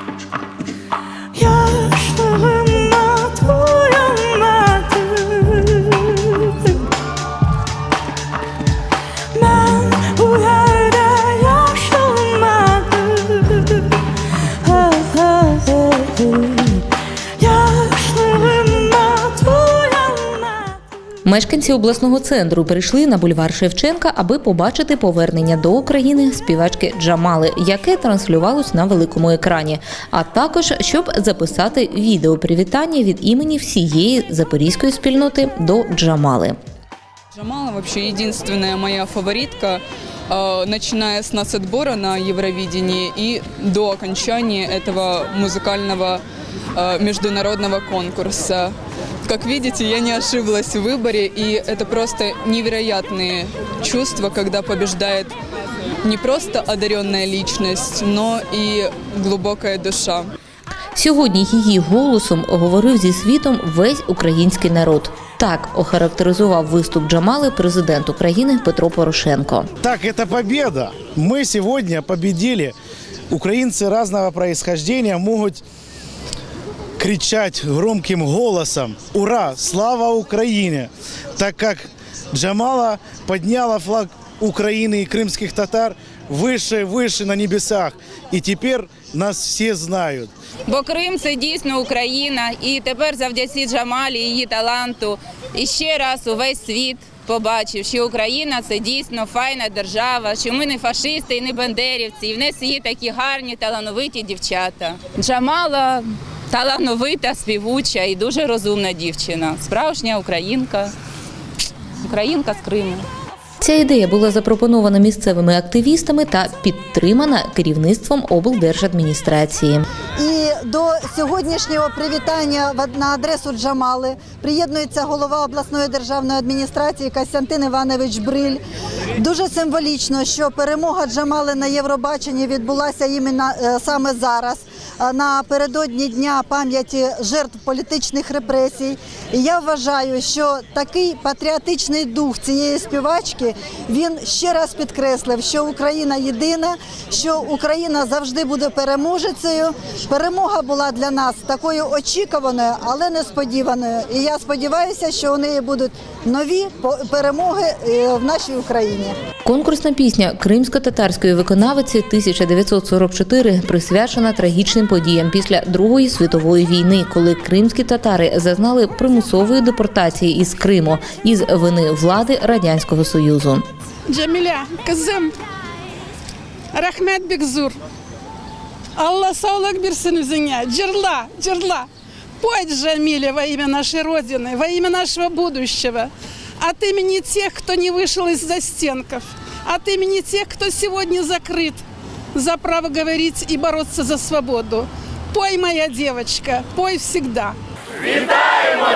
Thank you. Мешканці обласного центру прийшли на бульвар Шевченка, аби побачити повернення до України співачки Джамали, яке транслювалось на великому екрані, а також щоб записати відео привітання від імені всієї запорізької спільноти до Джамали. Джамала вообще единственная моя фаворитка, начиная с нацотбора на Евровидении и до окончания этого музыкального э, международного конкурса. Как видите, я не ошиблась в выборе, и это просто невероятные чувства, когда побеждает не просто одаренная личность, но и глубокая душа. Сьогодні її голосом говорив зі світом весь український народ. Так охарактеризував виступ Джамали президент України Петро Порошенко. Так, это победа. Мы сегодня победили. Украинцы разного происхождения могут кричать громким голосом «Ура! Слава Украине!» Так как Джамала подняла флаг Украины и крымских татар выше, выше на небесах. И теперь нас все знают. Бо Крим це дійсно Україна, і тепер завдяки Джамалі, її таланту, і ще раз увесь світ побачив, що Україна це дійсно файна держава, що ми не фашисти і не бандерівці, і в нас є такі гарні талановиті дівчата. Джамала талановита, співуча і дуже розумна дівчина, справжня українка, українка з Криму. Ця ідея була запропонована місцевими активістами та підтримана керівництвом облдержадміністрації. І до сьогоднішнього привітання на адресу Джамали приєднується голова обласної державної адміністрації Костянтин Іванович Бриль. Дуже символічно, що перемога Джамали на Євробаченні відбулася іменно е, саме зараз, напередодні дня пам'яті жертв політичних репресій. І я вважаю, що такий патріотичний дух цієї співачки він ще раз підкреслив, що Україна єдина, що Україна завжди буде переможецею. Перемога була для нас такою очікуваною, але несподіваною. І я сподіваюся, що у неї будуть нові перемоги е, в нашій Україні. Конкурсна пісня кримсько-татарської виконавиці 1944 присвячена трагічним подіям після Другої світової війни, коли кримські татари зазнали примусової депортації із Криму із вини влади радянського союзу. Jamila, kızım. Rahmet Bigzur. Allah sağlık versin üzerine. Cırla, cırла. Пой, Джамиле, во имя нашей Родины, во имя нашего будущего. От имени тех, кто не вышел из застенков. От имени тех, кто сегодня закрыт за право говорить и бороться за свободу. Пой, моя девочка, пой всегда. Вітаємо